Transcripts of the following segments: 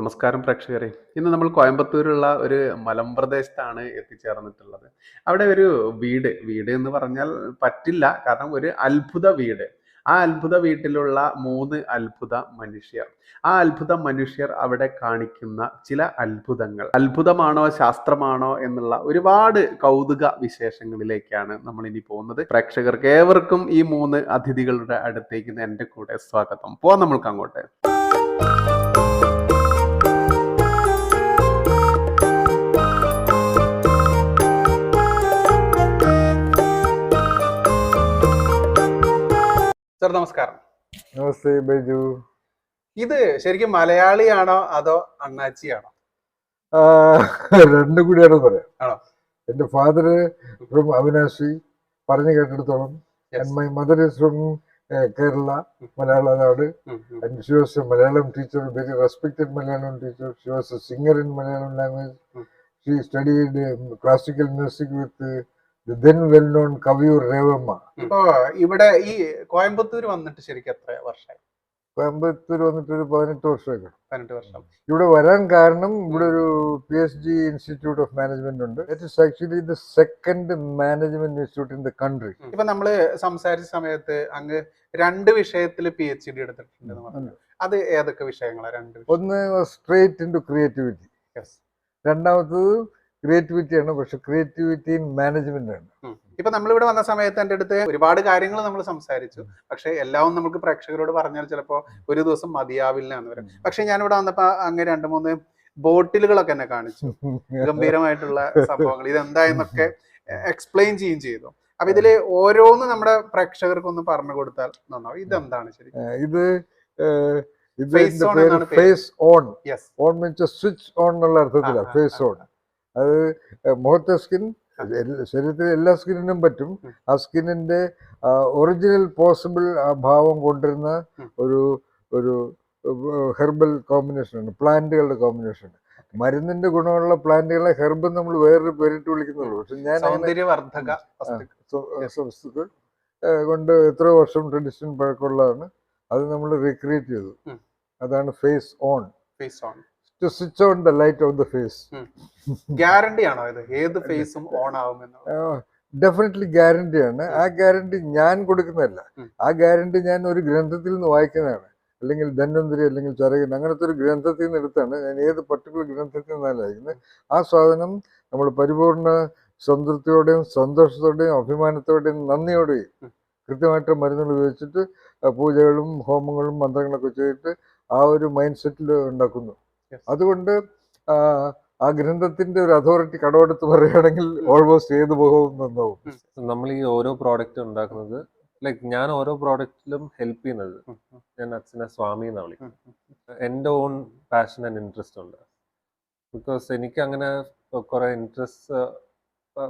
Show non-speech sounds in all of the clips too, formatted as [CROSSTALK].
നമസ്കാരം പ്രേക്ഷകരെ. ഇന്ന് നമ്മൾ കോയമ്പത്തൂരുള്ള ഒരു മലമ്പ്രദേശത്താണ് എത്തിച്ചേർന്നിട്ടുള്ളത്. അവിടെ ഒരു വീട് വീട് എന്ന് പറഞ്ഞാൽ പറ്റില്ല. കാരണം ഒരു അത്ഭുത വീട്. ആ അത്ഭുത വീട്ടിലുള്ള മൂന്ന് അത്ഭുത മനുഷ്യർ. ആ അത്ഭുത മനുഷ്യർ അവിടെ കാണിക്കുന്ന ചില അത്ഭുതങ്ങൾ. അത്ഭുതമാണോ ശാസ്ത്രമാണോ എന്നുള്ള ഒരുപാട് കൗതുക വിശേഷങ്ങളിലേക്കാണ് നമ്മൾ ഇനി പോകുന്നത്. പ്രേക്ഷകർക്ക് ഏവർക്കും ഈ മൂന്ന് അതിഥികളുടെ അടുത്തേക്ക് എന്റെ കൂടെ സ്വാഗതം. പോവാം നമ്മൾക്ക് അങ്ങോട്ട്. സർ നമസ്കാരം. നമസ്തേ ബൈജു. ഇത് ശരിക്കും മലയാളിയാണോ അതോ അണ്ണാച്ചിയാണോ? രണ്ടും കൂടിയാണെന്ന് പറയാം. ആണോ? എന്റെ ഫാദർ ഫ്രം അവിനാശി പറഞ്ഞു കേട്ടിടത്തോളം. My mother is from Kerala Malayala നാട്. She was a Malayalam teacher very respected Malayalam teacher she was a singer in Malayalam language she studied classical music with ഇപ്പോ ഇവിടെ ഈ കോയമ്പത്തൂർ വന്നിട്ട് ശരിക്കും എത്ര വർഷമായി? കോയമ്പത്തൂർ വന്നിട്ട് ഒരു പതിനെട്ട് വർഷമൊക്കെ. പതിനെട്ട് വർഷം. ഇവിടെ വരാൻ കാരണം ഇവിടെ ഒരു P H D institute of management ഉണ്ട്. It is actually the second management institute in the country ഇപ്പൊ നമ്മൾ സംസാരിച്ച സമയത്ത് അങ്ങ് രണ്ട് വിഷയത്തിൽ പി എച്ച് ഡി എടുത്തിട്ടുണ്ട് പറഞ്ഞു. അത് ഏതൊക്കെ വിഷയങ്ങളാണ് രണ്ട് ഒന്ന് സ്ട്രേറ്റ് ഇൻ ടു ക്രിയേറ്റിവിറ്റി. രണ്ടാമത്തത് ക്രിയേറ്റിവിറ്റി ആണ് പക്ഷെ ക്രിയേറ്റിവിറ്റി ഇൻ മാനേജ്മെന്റ് ആണ്. ഇപ്പൊ നമ്മളിവിടെ വന്ന സമയത്ത് എന്റെ അടുത്ത് ഒരുപാട് കാര്യങ്ങൾ നമ്മൾ സംസാരിച്ചു. പക്ഷെ എല്ലാം നമുക്ക് പ്രേക്ഷകരോട് പറഞ്ഞാൽ ചിലപ്പോ ഒരു ദിവസം മതിയാവില്ല എന്ന് വരും. പക്ഷെ ഞാനിവിടെ വന്നപ്പോ അങ്ങ് രണ്ട് മൂന്ന് ബോട്ടിലുകളൊക്കെ എന്നെ കാണിച്ചു. ഗംഭീരമായിട്ടുള്ള സംഭവങ്ങൾ. ഇതെന്തായെന്നൊക്കെ എക്സ്പ്ലെയിൻ ചെയ്യും ചെയ്തു. അപ്പൊ ഇതിൽ ഓരോന്ന് നമ്മുടെ പ്രേക്ഷകർക്ക് ഒന്ന് പറഞ്ഞു കൊടുത്താൽ നന്നാവും. ഇതെന്താണ് ശരി? ഇത് ഇത്. Face on yes on means switch on എന്നുള്ള അർത്ഥത്തിലാണ് ഫേസ് ഓൺ അത് മുഖത്തെ സ്കിൻ ശരീരത്തിലെ എല്ലാ സ്കിന്നിനും പറ്റും. ആ സ്കിന്നിന്റെ ഒറിജിനൽ പോസിബിൾ ആ ഭാവം കൊണ്ടിരുന്ന ഒരു ഒരു ഹെർബൽ കോമ്പിനേഷൻ ആണ് പ്ലാന്റുകളുടെ കോമ്പിനേഷൻ മരുന്നിന്റെ ഗുണമുള്ള പ്ലാന്റുകളെ ഹെർബ് നമ്മൾ വേറൊരു പേരിട്ട് വിളിക്കുന്നുള്ളൂ. പക്ഷെ ഞാൻ സൗന്ദര്യവർദ്ധക വസ്തുക്കൾ. കൊണ്ട് എത്ര വർഷം ട്രഡീഷൻ പഴക്കമുള്ളതാണ്. അത് നമ്മൾ റീക്രിയേറ്റ് ചെയ്തു. അതാണ് face on. Face on. To switch on the light off the face guarantee ആണോ ഇത്? ഏത് ഫേസും ഓൺ ആവുമെന്ന് ഡെഫിനറ്റ്ലി ഗ്യാരണ്ടി ആണ്. ആ ഗ്യാരണ്ടി ഞാൻ കൊടുക്കുന്നതല്ല. ആ ഗ്യാരണ്ടി ഞാൻ ഒരു ഗ്രന്ഥത്തിൽ നിന്ന് വായിക്കുന്നതാണ്. അല്ലെങ്കിൽ ധന്വന്തരി അല്ലെങ്കിൽ ചരകൻ അങ്ങനത്തെ ഒരു ഗ്രന്ഥത്തിൽ നിന്ന് എടുത്താണ്. ഞാൻ ഏത് പർട്ടിക്കുലർ ഗ്രന്ഥത്തിൽ നിന്നാണ് വായിക്കുന്നത്? ആ സാധനം നമ്മൾ പരിപൂർണ സംതൃപ്തിയോടെയും സന്തോഷത്തോടെയും അഭിമാനത്തോടെയും നന്ദിയോടെയും. കൃത്യമായിട്ട് മരുന്നുകൾ ഉപയോഗിച്ചിട്ട് പൂജകളും ഹോമങ്ങളും മന്ത്രങ്ങളൊക്കെ ചെയ്തിട്ട് ആ ഒരു മൈൻഡ് സെറ്റിൽ ഉണ്ടാക്കുന്നു. അതുകൊണ്ട് ആ, ഗ്രന്ഥത്തിന്റെ ഒരു അതോറിറ്റി കടമെടുത്ത് പറയുകയാണെങ്കിൽ ഓൾമോസ്റ്റ് ഏത് മുഖവും നന്നാവും. നമ്മൾ ഈ ഓരോ പ്രോഡക്റ്റ് ഉണ്ടാക്കുന്നത് ലൈക്ക് ഞാൻ ഓരോ പ്രോഡക്റ്റിലും ഹെൽപ്പ് ചെയ്യുന്നത് ഞാൻ അച്ഛനെ സ്വാമി എന്നാണ് വിളിക്കും. എന്റെ ഓൺ പാഷൻ ആൻഡ് ഇൻട്രസ്റ്റ് ഉണ്ട്. ബിക്കോസ് എനിക്ക് അങ്ങനെ കുറെ ഇൻട്രസ്റ്റ്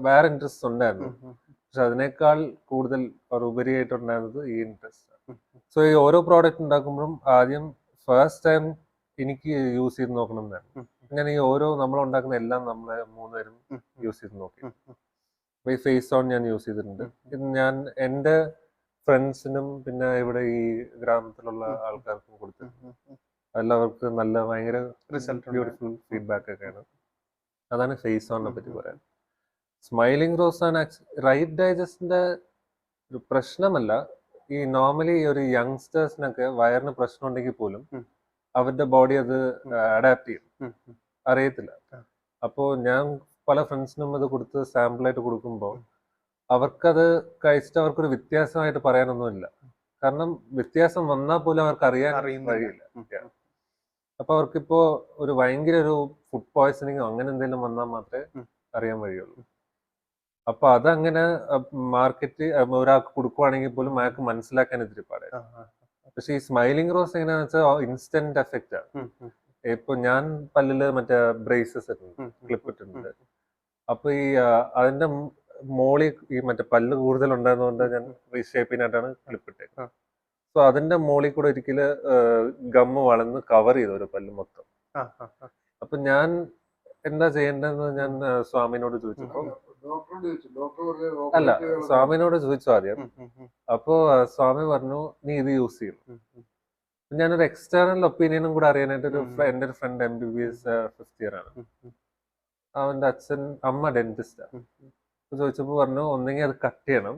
വേറെ ഇൻട്രസ്റ്റ് ഉണ്ടായിരുന്നു. പക്ഷെ അതിനേക്കാൾ കൂടുതൽ ഉപരിയായിട്ടുണ്ടായിരുന്നത് ഈ ഇൻട്രസ്റ്റ് സോ ഈ ഓരോ പ്രോഡക്റ്റ് ഉണ്ടാക്കുമ്പോഴും ആദ്യം ഫസ്റ്റ് ടൈം എനിക്ക് യൂസ് ചെയ്ത് നോക്കണം എന്നാണ് അങ്ങനെ ഈ ഓരോ നമ്മൾ ഉണ്ടാക്കുന്ന എല്ലാം നമ്മളെ മൂന്നുപേരും യൂസ് ചെയ്ത് നോക്കി. അപ്പൊ ഈ ഫേസ് ഓൺ ഞാൻ യൂസ് ചെയ്തിട്ടുണ്ട്. ഇത് ഞാൻ എന്റെ ഫ്രണ്ട്സിനും പിന്നെ ഇവിടെ ഈ ഗ്രാമത്തിലുള്ള ആൾക്കാർക്കും കൊടുത്തു. എല്ലാവർക്കും നല്ല ഭയങ്കര റിസൾട്ട് ബ്യൂട്ടിഫുൾ ഫീഡ്ബാക്ക് ഒക്കെയാണ് അതാണ് ഫേസ് ഓണിനെ പറ്റി പറയാൻ. സ്മൈലിംഗ് റോസ് ആണ് റൈറ്റ് ഡൈജസ്റ്റിന്റെ ഒരു പ്രശ്നമല്ല. ഈ നോർമലി ഒരു യങ്സ്റ്റേഴ്സിനൊക്കെ വയറിന് പ്രശ്നം ഉണ്ടെങ്കിൽ പോലും. അവരുടെ ബോഡി അത് അഡാപ്റ്റ് ചെയ്യും. അറിയത്തില്ല. അപ്പോ അപ്പോൾ ഞാൻ പല ഫ്രണ്ട്സിനും അത് കൊടുത്ത് സാമ്പിളായിട്ട് കൊടുക്കുമ്പോൾ അവർക്കത് കഴിച്ചിട്ട് അവർക്കൊരു വ്യത്യാസമായിട്ട് പറയാനൊന്നുമില്ല. കാരണം വ്യത്യാസം വന്നാൽ പോലും അവർക്ക് അറിയാൻ കഴിയില്ല. അപ്പൊ അവർക്കിപ്പോ ഒരു ഭയങ്കര ഒരു ഫുഡ് പോയ്സണിങ്ങോ അങ്ങനെ എന്തെങ്കിലും വന്നാൽ മാത്രമേ. അറിയാൻ വഴിയുള്ളൂ. അപ്പൊ അതങ്ങനെ മാർക്കറ്റ് ഒരാൾക്ക് കൊടുക്കുവാണെങ്കിൽ പോലും അയാൾക്ക് മനസ്സിലാക്കാൻ ഇത്തിരി പാടെ ആ, ആ. പക്ഷെ ഈ സ്മൈലിംഗ് റോസ് എങ്ങനെയാന്ന് വെച്ചാൽ ഇൻസ്റ്റന്റ് എഫക്റ്റ് ഇപ്പൊ ഞാൻ പല്ലിൽ മറ്റേ ബ്രേസസ് ഇട്ടുണ്ട്. ക്ലിപ്പ് ഇട്ടിട്ടുണ്ട്. അപ്പൊ ഈ അതിന്റെ മോളി ഈ മറ്റേ പല്ല് കൂടുതൽ ഉണ്ടായിരുന്നതുകൊണ്ട് ഞാൻ റീഷേപ്പിനായിട്ടാണ് ക്ലിപ്പ് ഇട്ടത്. സോ അതിന്റെ മോളിൽ കൂടെ ഒരിക്കൽ ഗമ്മ് വളർന്ന് കവർ ചെയ്തു ഒരു പല്ല് മൊത്തം. അപ്പൊ ഞാൻ എന്താ ചെയ്യേണ്ടതെന്ന് ഞാൻ സ്വാമിനോട് ചോദിച്ചു. അല്ല സ്വാമിനോട് ചോദിച്ചു ആദ്യം. അപ്പോ സ്വാമി പറഞ്ഞു നീ ഇത് യൂസ് ചെയ്യും. ഞാനൊരു എക്സ്റ്റേണൽ ഒപ്പീനിയനും കൂടെ അറിയാനായിട്ട് ഒരു എന്റെ ഒരു friend M B B S fifth year ആണ്. അവന്റെ അച്ഛൻ അമ്മ ഡെന്റിസ്റ്റാണ് ആണ്. ചോദിച്ചപ്പോ ചോദിച്ചപ്പോൾ പറഞ്ഞു ഒന്നെങ്കിൽ അത് കട്ട് ചെയ്യണം.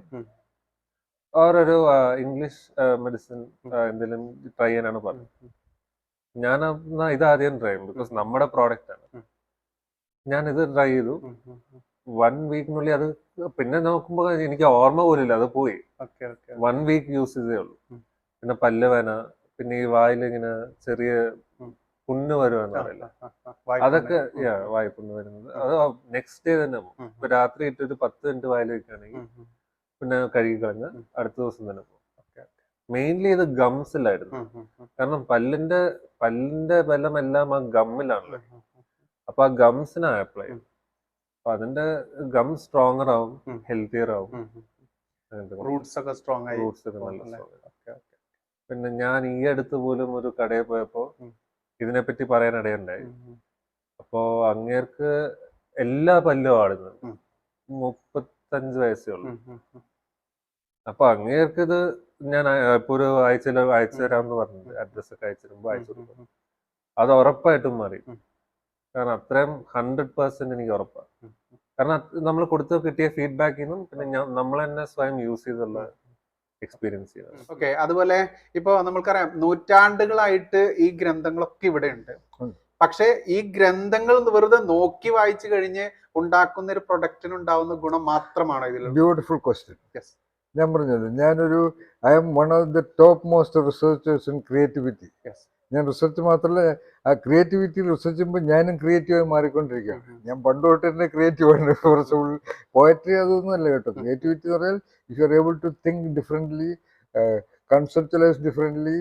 ഓരൊരു ഇംഗ്ലീഷ് മെഡിസിൻ എന്തെങ്കിലും ട്രൈ ചെയ്യാനാണ് പറഞ്ഞത്. ഞാൻ ഇതാദ്യം ഇത് ആദ്യം ട്രൈ ചെയ്യും ബിക്കോസ് നമ്മുടെ പ്രോഡക്റ്റ് ആണ്. ഞാൻ ഇത് ട്രൈ ചെയ്തു. വൺ വീക്കിനുള്ളിൽ അത് പിന്നെ നോക്കുമ്പോൾ എനിക്ക് ഓർമ്മ പോലില്ല അത് പോയി. വൺ വീക്ക് യൂസ് ചെയ്തേ ഉള്ളൂ. പിന്നെ പല്ലുവേന പിന്നെ ഈ വായിൽ ഇങ്ങനെ ചെറിയ. പുണ്ണ് വരുമെന്ന് പറയില്ല. അതൊക്കെ yeah, വായ്പുണ്ണ് വരുന്നത്. അത് നെക്സ്റ്റ് ഡേ തന്നെ പോകും. ഇപ്പൊ രാത്രി ഇട്ട് ഒരു പത്ത് മിനിറ്റ് വായിൽ വെക്കുകയാണെങ്കിൽ പിന്നെ കഴുകി കളഞ്ഞ്. അടുത്ത ദിവസം തന്നെ പോകും. മെയിൻലി ഇത് ഗംസിലായിരുന്നു. കാരണം പല്ലിന്റെ പല്ലിന്റെ ബലം എല്ലാം ആ ഗമ്മിലാണല്ലോ. അപ്പൊ ആ ഗംസിനാണ് അപ്ലൈ ഉം. അപ്പൊ അതിന്റെ ഗം സ്ട്രോങ്ങർ ആവും. ഹെൽത്തിയർ ആവും. റൂട്ട്സ് ഒക്കെ സ്ട്രോങ് ആയി റൂട്ട്സ് ഒക്കെ നല്ല. പിന്നെ ഞാൻ ഈ അടുത്ത് പോലും ഒരു കടയിൽ പോയപ്പോ ഇതിനെ ഇതിനെപ്പറ്റി പറയാൻ ഇടയുണ്ടായി. അപ്പോ അങ്ങേർക്ക് എല്ലാ പല്ലും ആടുന്നു. മുപ്പത്തഞ്ച് വയസ്സേ ഉള്ളൂ. അപ്പൊ അങ്ങേർക്ക് ഇത് ഞാൻ ഇപ്പൊ ഒരു ആഴ്ചയിൽ അയച്ചു തരാമെന്ന് പറഞ്ഞു അഡ്രസ് ഒക്കെ അയച്ചു തരുമ്പോ അയച്ചു അത് ഉറപ്പായിട്ടും മാറി. കാരണം അത്രയും ഹൺഡ്രഡ് പെർസെന്റ് എനിക്ക് ഉറപ്പാണ് കാരണം നമ്മൾ കൊടുത്ത് കിട്ടിയ ഫീഡ്ബാക്കിൽ നിന്നും പിന്നെ ഞാൻ നമ്മൾ തന്നെ സ്വയം യൂസ് ചെയ്തുള്ള എക്സ്പീരിയൻസ് ചെയ്തത് ഓക്കെ അതുപോലെ ഇപ്പൊ നമ്മൾക്കറിയാം നൂറ്റാണ്ടുകളായിട്ട് ഈ ഗ്രന്ഥങ്ങളൊക്കെ ഇവിടെ ഉണ്ട്. പക്ഷേ ഈ ഗ്രന്ഥങ്ങൾ വെറുതെ നോക്കി വായിച്ചു കഴിഞ്ഞ് ഉണ്ടാക്കുന്ന ഒരു പ്രൊഡക്റ്റിന് ഉണ്ടാവുന്ന ഗുണം മാത്രമാണ് ഇതിൽ ബ്യൂട്ടിഫുൾ ക്വസ്റ്റ്യൻ. ഞാൻ പറഞ്ഞത് ഞാനൊരു I'm one of the top most researchers in creativity. ഞാൻ റിസർച്ച് മാത്രമല്ല ആ ക്രിയേറ്റിവിറ്റി റിസർച്ച് ചെയ്യുമ്പോൾ ഞാനും ക്രിയേറ്റീവായി മാറിക്കൊണ്ടിരിക്കുകയാണ്. ഞാൻ പണ്ട് തൊട്ട് തന്നെ ക്രിയേറ്റീവ് ആണ് കുറച്ച് പോയട്രി അതൊന്നും അല്ല കേട്ടോ. ക്രിയേറ്റിവിറ്റി എന്ന് പറഞ്ഞാൽ if you are able to think differently conceptualise differently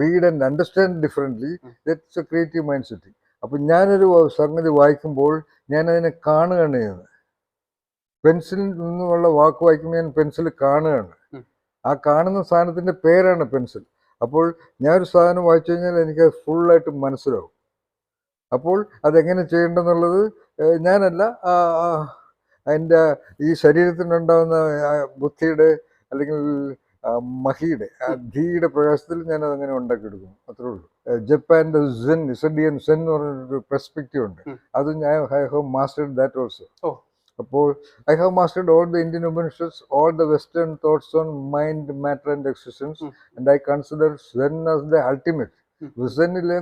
read and understand differently that's a creative mind set അപ്പം ഞാനൊരു സംഗതി വായിക്കുമ്പോൾ ഞാനതിനെ കാണുകയാണ് ചെയ്യുന്നത്. പെൻസിലിൽ നിന്നുമുള്ള വാക്ക് വായിക്കുമ്പോൾ ഞാൻ പെൻസിൽ കാണുകയാണ്. ആ കാണുന്ന സാധനത്തിന്റെ പേരാണ് പെൻസിൽ. അപ്പോൾ ഞാനൊരു സാധനം വായിച്ചു കഴിഞ്ഞാൽ എനിക്ക് ഫുള്ളായിട്ട് മനസ്സിലാവും. അപ്പോൾ അതെങ്ങനെ ചെയ്യേണ്ടെന്നുള്ളത് ഏഹ്, ഞാനല്ല എന്റെ അതിന്റെ ഈ ശരീരത്തിനുണ്ടാകുന്ന ബുദ്ധിയുടെ അല്ലെങ്കിൽ മഹിയുടെ ധീയുടെ പ്രകാശത്തിൽ ഞാൻ അതങ്ങനെ ഉണ്ടാക്കിയെടുക്കും അത്രേ ഉള്ളൂ. ജപ്പാന്റെ സെൻ സെഡിയൻ സെൻ എന്ന് പറഞ്ഞൊരു പെർസ്പെക്റ്റീവ് ഉണ്ട്. അത് ഞാൻ I have mastered that also. അപ്പോൾ I have mastered all the Indian Upanishads all the western thoughts on mind matter and existence and I consider Zen as the ultimate. വിസനിലെ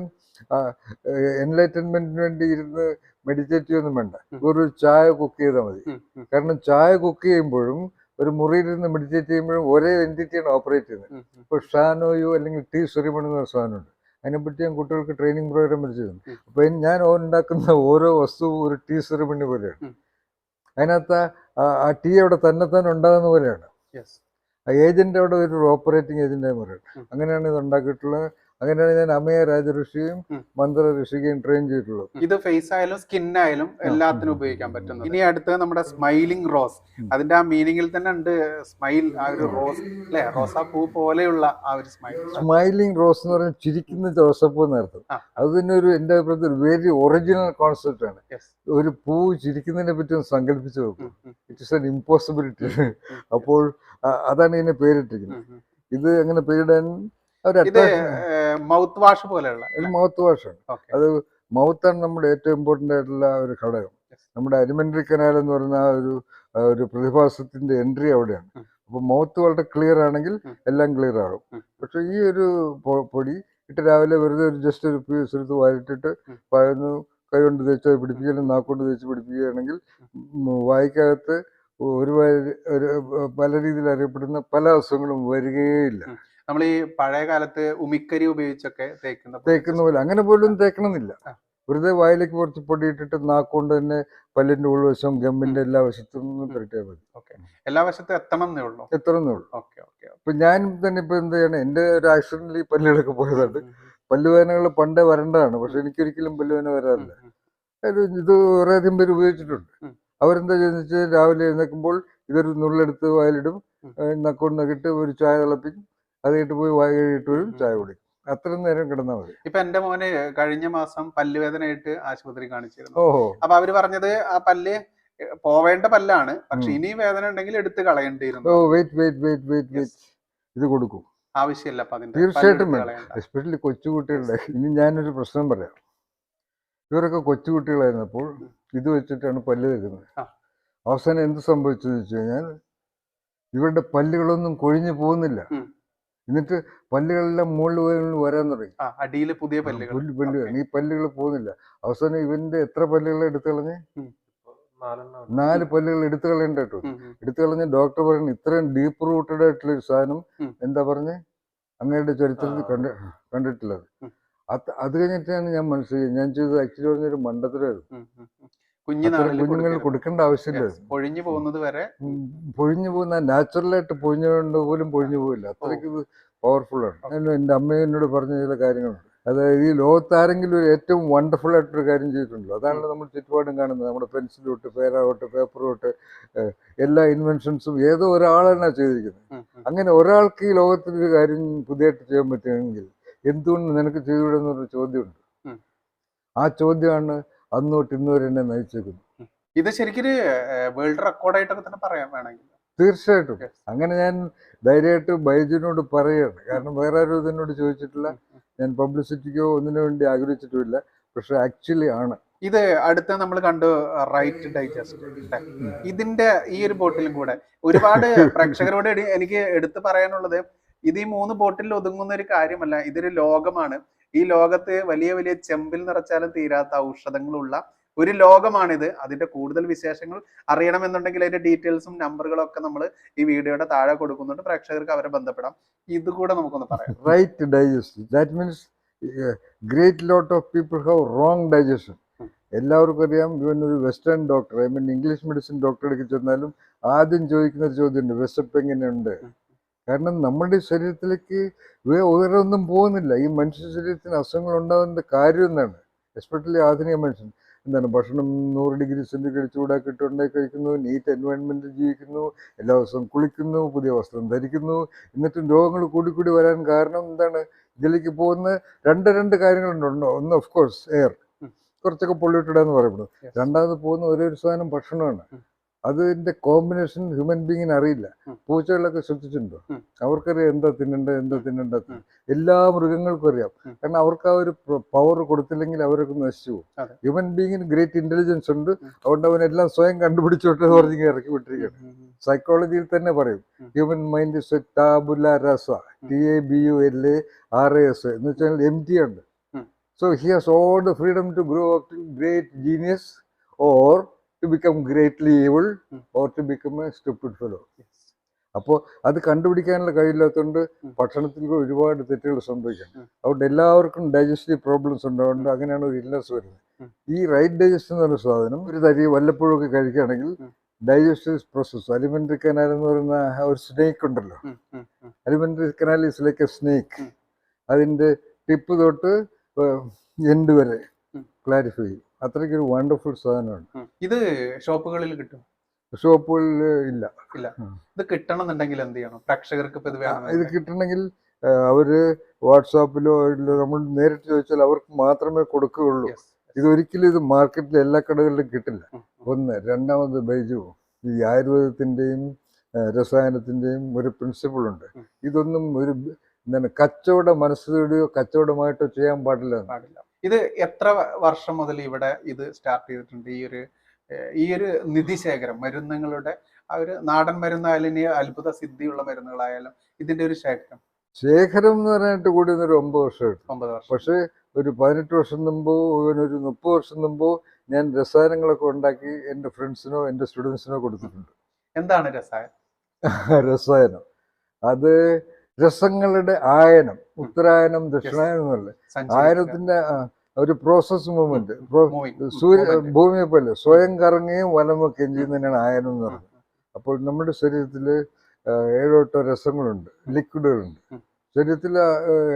എൻലൈറ്റൻമെന്റിന് വേണ്ടി ഇരുന്ന് മെഡിറ്റേറ്റ് ചെയ്യൊന്നും വേണ്ട. ഒരു ചായ കുക്ക് ചെയ്താൽ മതി. ഉം, ഉം, കാരണം ചായ കുക്ക് ചെയ്യുമ്പോഴും ഒരു മുറിയിലിരുന്ന് മെഡിറ്റേറ്റ് ചെയ്യുമ്പോഴും ഒരേ എന്റിറ്റിയാണ് ഓപ്പറേറ്റ് ചെയ്യുന്നത്. ഇപ്പോൾ ഷാനോയോ അല്ലെങ്കിൽ ടി സെറിമണി എന്ന സാധനമുണ്ട്. അതിനെപ്പറ്റി ഞാൻ കുട്ടികൾക്ക് ട്രെയിനിങ് പ്രോഗ്രാം വെച്ചിരുന്നു അപ്പം ഞാൻ ഉണ്ടാക്കുന്ന ഓരോ വസ്തുവും ഒരു ടീ സെറിമണി പോലെയാണ്. അതിനകത്ത് ആ- ടീ അവിടെ തന്നെ തന്നെ ഉണ്ടാകുന്ന പോലെയാണ്. ആ ഏജന്റ് അവിടെ ഒരു ഓപ്പറേറ്റിംഗ് ഏജന്റ് പറയും അങ്ങനെയാണ് ഇത് ഉണ്ടാക്കിയിട്ടുള്ളത്. അങ്ങനെയാണ് ഞാൻ അമയ രാജഋഷിയും ഋഷിയും മന്ത്ര ഋഷികയും ട്രെയിൻ ചെയ്തിട്ടുള്ളത്. ഇത് ഫേസ് ആയാലും സ്കിൻ ആയാലും എല്ലാത്തിനും ഉപയോഗിക്കാൻ പറ്റുന്നത്. ഇനി അടുത്ത് നമ്മുടെ സ്മൈലിംഗ് റോസ് അതിന്റെ ആ മീനിങ്ങിൽ തന്നെ ഉണ്ട് സ്മൈൽ ആ ഒരു റോസ് അല്ലെ? റോസാപ്പൂ പോലെയുള്ള ആ ഒരു സ്മൈൽ സ്മൈലിംഗ് റോസ് എന്ന് പറഞ്ഞാൽ ചിരിക്കുന്ന റോസാപ്പൂ എന്നർത്ഥം. അത് തന്നെ ഒരു എന്റെ അഭിപ്രായത്തിൽ വെരി ഒറിജിനൽ കോൺസെപ്റ്റ് ആണ്. ഒരു പൂ ചിരിക്കുന്നതിനെ പറ്റി ഒന്ന് സങ്കല്പിച്ച് നോക്കും. ഇറ്റ് ഇസ് എൻ ഇമ്പോസിബിലിറ്റി അപ്പോൾ അതാണ് ഇതിനെ പേരിട്ടിരിക്കുന്നത്. ഇത് അങ്ങനെ പേരിടാൻ? ഇത് മൗത്ത് വാഷ് പോലെയുള്ള ഇത് മൗത്ത് വാഷാണ് ഓക്കെ. അത് മൗത്താണ് നമ്മുടെ ഏറ്റവും ഇമ്പോർട്ടന്റ് ആയിട്ടുള്ള ഒരു ഘടകം. നമ്മുടെ അലിമെന്ററി കനാൽ എന്ന് പറയുന്ന ആ ഒരു ഒരു പ്രതിഭാസത്തിന്റെ എൻട്രി അവിടെയാണ്. അപ്പൊ അപ്പോൾ മൗത്ത് വളരെ ക്ലിയർ ആണെങ്കിൽ എല്ലാം ക്ലിയർ ആകും. പക്ഷെ ഈ ഒരു പൊടി ഇട്ട് രാവിലെ വെറുതെ ഒരു ജസ്റ്റ് ഒരു പീസ് എടുത്ത് വായിട്ടിട്ട് കൈ കൊണ്ട് തേച്ച് പിടിപ്പിക്കുകയും നാക്കൊണ്ട് തേച്ച് പിടിപ്പിക്കുകയാണെങ്കിൽ വായിക്കകത്ത് ഒരു പല രീതിയിൽ അറിയപ്പെടുന്ന പല അസുഖങ്ങളും വരികയില്ല നമ്മൾ ഈ പഴയ കാലത്ത് ഉമിക്കരി ഉപയോഗിച്ചൊക്കെ തേക്കുന്ന തേക്കുന്ന പോലെ. അങ്ങനെ പോലും തേക്കണമെന്നില്ല. വെറുതെ വായിലേക്ക് കുറച്ച് പൊടി ഇട്ടിട്ട് നാക്കുകൊണ്ട് തന്നെ പല്ലിന്റെ ഉൾവശം ഗമ്മിന്റെ എല്ലാ വശത്തും പുരട്ടിയാൽ മതി. എല്ലാ വശത്തും എത്തണമെന്നേ ഉള്ളൂ. എത്തണമെന്നേ ഉള്ളൂ. ഓക്കെ ഓക്കെ ഇപ്പൊ ഞാൻ തന്നെ ഇപ്പൊ എന്ത് ചെയ്യണം എന്റെ ഒരു ആക്സിഡന്റിൽ പല്ലുകളൊക്കെ പോയതാണ്. പല്ലുവേദനകൾ പണ്ടേ വരേണ്ടതാണ്. പക്ഷെ എനിക്കൊരിക്കലും പല്ലുവേദന വരാറില്ല. ഇത് കുറേയധികം പേര് ഉപയോഗിച്ചിട്ടുണ്ട്. അവരെന്താ ചെയ്യുന്നത് വെച്ചാൽ രാവിലെ എഴുന്നേൽക്കുമ്പോൾ ഇതൊരു നുള്ളെടുത്ത് വായിലിടും. നക്കൊണ്ട് നക്കിട്ട് ഒരു ചായ തിളപ്പിക്കും. അത് ഇട്ട് പോയി വായ കഴുകിയിട്ട് വരും ചായ കുടിക്കും. അത്രയും നേരം കിടന്നാൽ മതി. ഇപ്പൊ എന്റെ മോന് കഴിഞ്ഞ മാസം പല്ലുവേദനയായിട്ട് ആശുപത്രി കാണിച്ചിരുന്നു. ഓഹോ. അപ്പൊ അവർ പറഞ്ഞത് ആ പല്ല് പോവേണ്ട പല്ലാണ് പക്ഷെ. ഇനി വേദന ഉണ്ടെങ്കിൽ എടുത്ത് കളയേണ്ടിയിരുന്നു. ഓ wait wait wait wait wait ഇത് കൊടുക്കും. ആവശ്യമില്ല തീർച്ചയായിട്ടും. എസ്പെഷ്യലി കൊച്ചുകുട്ടികളുടെ ഇനി ഞാനൊരു പ്രശ്നം പറയാം. ഇവരൊക്കെ കൊച്ചുകുട്ടികളായിരുന്നപ്പോൾ ഇത് വെച്ചിട്ടാണ് പല്ല് തരുന്നത് ആ. അവസാനം എന്ത് സംഭവിച്ചെന്ന് വെച്ച് കഴിഞ്ഞാൽ ഇവരുടെ പല്ലുകളൊന്നും കൊഴിഞ്ഞു പോകുന്നില്ല. എന്നിട്ട് പല്ലുകളെല്ലാം മുകളിൽ വരാൻ തുടങ്ങി അടിയിൽ പുതിയ പല്ലുകൾ. നീ പല്ലുകൾ ഈ പല്ലുകൾ പോകുന്നില്ല. അവസാനം ഇവന്റെ എത്ര പല്ലുകൾ എടുത്തു കളഞ്ഞ്? നാല് പല്ലുകൾ എടുത്തു കളയണ്ട കേട്ടോ. എടുത്തു കളഞ്ഞ് ഡോക്ടർ പറഞ്ഞു ഇത്രയും ഡീപ്പ് റൂട്ടഡ് ആയിട്ടുള്ള ഒരു സാധനം എന്താ പറഞ്ഞ്? അങ്ങയുടെ ചരിത്രത്തിൽ കണ്ട കണ്ട് കണ്ടിട്ടുള്ളത്. അത്. അത് കഴിഞ്ഞിട്ടാണ് ഞാൻ മനസ്സിലാക്കി ഞാൻ ചെയ്തത് ആക്ച്വലി പറഞ്ഞൊരു മണ്ടത്തരമായിരുന്നു. കുഞ്ഞുങ്ങൾ കൊടുക്കേണ്ട ആവശ്യമില്ല. പൊഴിഞ്ഞു പോകുന്നത് വരെ പൊഴിഞ്ഞു പോകുന്ന നാച്ചുറലായിട്ട് പൊഴിഞ്ഞുകൊണ്ട് പോലും പൊഴിഞ്ഞു പോകില്ല അത്രയ്ക്ക് പവർഫുൾ ആണ്. എന്റെ അമ്മ എന്നോട് പറഞ്ഞ ചില കാര്യങ്ങളുണ്ട് അതായത് ഈ ലോകത്ത് ആരെങ്കിലും ഒരു ഏറ്റവും വണ്ടർഫുൾ ആയിട്ടൊരു കാര്യം ചെയ്തിട്ടുണ്ടല്ലോ. അതാണ് നമ്മൾ ചുറ്റുപാടും കാണുന്നത്. നമ്മുടെ പെൻസിൽ തൊട്ട് പേര തൊട്ട് പേപ്പർ തൊട്ട് എല്ലാ ഇൻവെൻഷൻസും ഏതോ ഒരാളാണ് ചെയ്തിരിക്കുന്നത്. അങ്ങനെ ഒരാൾക്ക് ഈ ലോകത്തിൽ ഒരു കാര്യം പുതിയതായിട്ട് ചെയ്യാൻ പറ്റുമെങ്കിൽ എന്തുകൊണ്ട് നിനക്ക് ചെയ്തുവിടുന്നൊരു ചോദ്യമുണ്ട്. ആ ചോദ്യമാണ് അന്ന് തൊട്ട് ഇന്ന് വരെ എന്നെ നയിച്ചേക്കുന്നു. ഇത് ശരിക്കും വേൾഡ് റെക്കോർഡായിട്ടൊക്കെ തന്നെ പറയാൻ വേണമെങ്കിൽ. തീർച്ചയായിട്ടും. അങ്ങനെ ഞാൻ ധൈര്യമായിട്ട് ബൈജുവിനോട് പറയുകയാണ്. കാരണം വേറെ ആരും ഇതിനോട് ചോദിച്ചിട്ടില്ല. ഞാൻ പബ്ലിസിറ്റിക്കോ ഒന്നിനു വേണ്ടി ആഗ്രഹിച്ചിട്ടുമില്ല. പക്ഷെ ആക്ച്വലി ആണ്. ഇത് അടുത്ത നമ്മൾ കണ്ടു റൈറ്റ് ഡൈജസ്റ്റ് ഇതിന്റെ ഈ ഒരു ബോട്ടിലും കൂടെ ഒരുപാട് പ്രേക്ഷകരോട് എനിക്ക് എടുത്തു പറയാനുള്ളത് ഇത് ഈ മൂന്ന് ബോട്ടിൽ ഒതുങ്ങുന്ന ഒരു കാര്യമല്ല. ഇതൊരു ലോകമാണ്. ഈ ലോകത്ത് വലിയ വലിയ ചെമ്പിൽ നിറച്ചാലും തീരാത്ത ഔഷധങ്ങളുള്ള ഒരു ലോകമാണിത്. അതിന്റെ കൂടുതൽ വിശേഷങ്ങൾ അറിയണമെന്നുണ്ടെങ്കിൽ അതിന്റെ ഡീറ്റെയിൽസും നമ്പറുകളും ഒക്കെ നമ്മൾ ഈ വീഡിയോയുടെ താഴെ കൊടുക്കുന്നുണ്ട്. പ്രേക്ഷകർക്ക് അവരെ ബന്ധപ്പെടാം. ഇത് കൂടെ നമുക്കൊന്ന് പറയാം. Right digest that means great lot of people have wrong digestion എല്ലാവർക്കും അറിയാം ഇവൻ ഒരു western doctor I mean English medicine ഡോക്ടറെടുക്കി ചെന്നാലും ആദ്യം ചോദിക്കുന്ന ഒരു ചോദ്യമുണ്ട് വിശപ്പ് എങ്ങനെയുണ്ട്. കാരണം നമ്മുടെ ശരീരത്തിലേക്ക് ഒന്നും പോകുന്നില്ല. ഈ മനുഷ്യ ശരീരത്തിന് അസുഖങ്ങൾ ഉണ്ടാകുന്ന കാര്യം എന്താണ്? എസ്പെഷ്യലി ആധുനിക മനുഷ്യൻ. എന്താണ്? ഭക്ഷണം നൂറ് ഡിഗ്രി സെന്റിഗ്രേഡ് ചൂടാക്കി ഇട്ടുണ്ടായി കഴിക്കുന്നു നീറ്റ് എൻവയൺമെന്റിൽ ജീവിക്കുന്നു എല്ലാ ദിവസവും കുളിക്കുന്നു പുതിയ വസ്ത്രം ധരിക്കുന്നു. എന്നിട്ടും രോഗങ്ങൾ കൂടിക്കൂടി വരാൻ കാരണം എന്താണ്? ഇതിലേക്ക് പോകുന്ന രണ്ട് രണ്ട് കാര്യങ്ങളുണ്ട്. ഒന്ന് ഓഫ് കോഴ്സ് എയർ കുറച്ചൊക്കെ പൊള്യൂട്ടഡ് എന്ന് രണ്ടാമത് പോകുന്ന ഒരേ ഒരു സാധനം ഭക്ഷണമാണ്. അതിന്റെ കോമ്പിനേഷൻ ഹ്യൂമൻ ബീങ്ങിന് അറിയില്ല. പൂച്ചകളൊക്കെ ശ്രദ്ധിച്ചിട്ടുണ്ടോ? അവർക്കറിയാം എന്താ തിന്നണ്ട എന്താ തിന്നണ്ട എല്ലാ മൃഗങ്ങൾക്കും അറിയാം. കാരണം അവർക്ക് ആ ഒരു പവർ കൊടുത്തില്ലെങ്കിൽ അവരൊക്കെ നശിച്ചു പോകും. ഹ്യൂമൻ ബീങ്ങിന് ഗ്രേറ്റ് ഇന്റലിജൻസ് ഉണ്ട്. അതുകൊണ്ട് അതുകൊണ്ട് അവനെല്ലാം സ്വയം കണ്ടുപിടിച്ചോട്ടെ പറഞ്ഞ് ഇറക്കി വിട്ടിരിക്കുകയാണ് സൈക്കോളജിയിൽ തന്നെ പറയും. Human mind tabula rasa T A B U L A R A S എന്ന് വെച്ചാൽ എം ടി ഉണ്ട്. So he has all the freedom to grow up to great genius or to become greatly evil. Or to become a stupid fellow അപ്പോൾ അത് കണ്ടുപിടിക്കാനുള്ള കഴിയില്ലാത്തതുകൊണ്ട്. ഭക്ഷണത്തിൽ ഒരുപാട് തെറ്റുകൾ സംഭവിക്കാം. ഉം. അതുകൊണ്ട് എല്ലാവർക്കും ഡൈജസ്റ്റീവ് പ്രോബ്ലംസ് ഉണ്ടാവുന്നുണ്ട് അങ്ങനെയാണ് ഒരു ഇല്ലസ് വരുന്നത്. ഈ റൈറ്റ് ഡൈജസ്റ്റ് എന്ന് പറഞ്ഞ സാധനം ഒരു തരി വല്ലപ്പോഴും ഒക്കെ കഴിക്കുകയാണെങ്കിൽ. ഡൈജസ്റ്റീവ് പ്രോസസ് അലിമെന്ററി കനാൽ എന്ന് പറയുന്ന ഒരു സ്നേക്ക് ഉണ്ടല്ലോ. Alimentary canal is like a snake അതിന്റെ ടിപ്പ് തൊട്ട് എൻഡ് വരെ ക്ലാരിഫൈ ചെയ്യും. അത്രയ്ക്ക് ഒരു വണ്ടർഫുൾ സാധനമാണ് ഇത് ഷോപ്പുകളിൽ കിട്ടും? ഷോപ്പുകളിൽ ഇല്ല. ഇല്ല. ഇത് കിട്ടണമെന്നുണ്ടെങ്കിൽ എന്ത് ചെയ്യണം? പ്രേക്ഷകർക്ക് ഇത് വേണം ഇത് കിട്ടണമെങ്കിൽ അവർ വാട്സാപ്പിലോ നമ്മൾ നേരിട്ട് ചോദിച്ചാൽ അവർക്ക് മാത്രമേ കൊടുക്കുകയുള്ളൂ. ഇതൊരിക്കലും ഇത് മാർക്കറ്റിൽ എല്ലാ കടകളിലും കിട്ടില്ല. ഒന്ന് രണ്ടാമത് ബൈജു ഈ ആയുർവേദത്തിന്റെയും രസായനത്തിന്റെയും ഒരു പ്രിൻസിപ്പിൾ ഉണ്ട്. ഇതൊന്നും ഒരു എന്താണ് കച്ചവട മനസ്സിലൂടെയോ കച്ചവടമായിട്ടോ ചെയ്യാൻ പാടില്ല. ഇത് എത്ര വർഷം മുതൽ ഇവിടെ ഇത് സ്റ്റാർട്ട് ചെയ്തിട്ടുണ്ട്? ഈ ഒരു ഈ ഒരു നിധി ശേഖരം മരുന്നുകളുടെ ആ ഒരു നാടൻ മരുന്നായാലും അത്ഭുത സിദ്ധിയുള്ള മരുന്നുകളായാലും ഇതിന്റെ ഒരു ശേഖരം. ശേഖരം എന്ന് പറഞ്ഞിട്ട് കൂടി ഒരു ഒമ്പത് വർഷം ഒമ്പത് വർഷം. പക്ഷേ ഒരു പതിനെട്ട് വർഷം മുമ്പോ ഒരു മുപ്പത് വർഷം മുമ്പോ ഞാൻ രസായനങ്ങളൊക്കെ ഉണ്ടാക്കി എന്റെ ഫ്രണ്ട്സിനോ എന്റെ സ്റ്റുഡൻസിനോ കൊടുത്തിട്ടുണ്ട്. എന്താണ് രസായനം? [LAUGHS] രസായനം. അത് രസങ്ങളുടെ ആയനം ഉത്തരായനം ദക്ഷിണായനം എന്നല്ല ആയനത്തിന്റെ ഒരു പ്രോസസ് മൂവ്മെന്റ് സൂര്യ ഭൂമിയെ പോലെ സ്വയം കറങ്ങുകയും വലം വെക്കുകയും ചെയ്യുന്നതിനാണ് ആയനം എന്ന് പറയുന്നത് അപ്പോൾ നമ്മുടെ ശരീരത്തിൽ ഏഴോട്ടോ രസങ്ങളുണ്ട്. ലിക്വിഡുകളുണ്ട്. ശരീരത്തിൽ